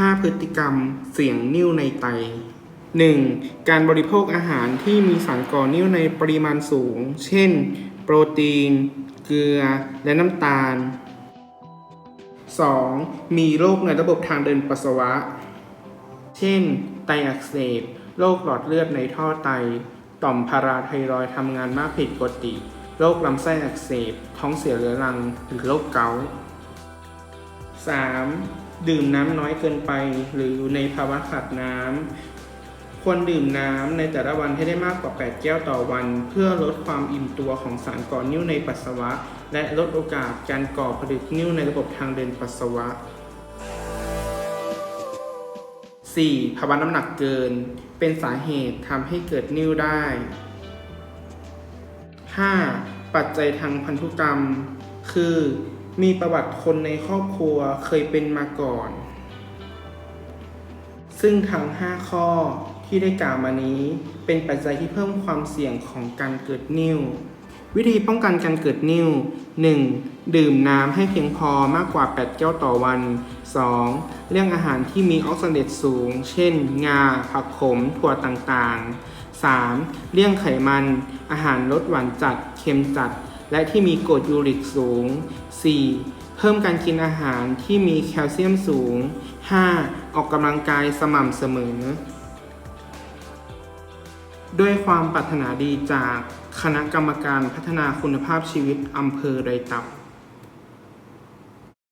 5 พฤติกรรมเสี่ยงนิ่วในไต 1. การบริโภคอาหารที่มีสารก่อนิ่วในปริมาณสูง เช่น โปรตีน เกลือ และน้ำตาล 2. มีโรคในระบบทางเดินปัสสาวะ เช่น ไตอักเสบ โรคหลอดเลือดในท่อไต ต่อมพาราไทรอยทำงานมากผิดปกติ โรคลำไส้อักเสบ ท้องเสียเรื้อรัง หรือโรคเกาต์ 3. ดื่มน้ำน้อยเกินไป หรืออยู่ในภาวะขาดน้ำ ควรดื่มน้ำในแต่ละวันให้ได้มากกว่า 8 แก้วต่อวัน เพื่อลดความอิ่มตัวของสารก่อนิ่วในปัสสาวะ และลดโอกาสการก่อผลึกนิ่วในระบบทางเดินปัสสาวะ 4. ภาวะน้ำหนักเกิน เป็นสาเหตุทำให้เกิดนิ่วได้ 5. ปัจจัยทางพันธุกรรม คือ มีประวัติคนในครอบครัวเคยเป็นมาก่อน ซึ่งทั้ง 5 ข้อที่ได้กล่าวมานี้ เป็นปัจจัยที่เพิ่มความเสี่ยงของการเกิดนิ่ว วิธีป้องกันการเกิดนิ่ว 1. ดื่มน้ำให้เพียงพอมากกว่า 8 แก้วต่อวัน 2. เรื่องอาหารที่มีออกซิเดตสูง เช่น งา ผักขม ถั่วต่างๆ 3. เลี่ยงไขมัน อาหารรสหวานจัด เค็มจัด และที่มีกรดยูริกสูง 4. เพิ่มการกินอาหารที่มีแคลเซียมสูง 5. ออกกำลังกายสม่ำเสมอ ด้วยความปรารถนาดีจากคณะกรรมการพัฒนาคุณภาพชีวิตอำเภอไรตับ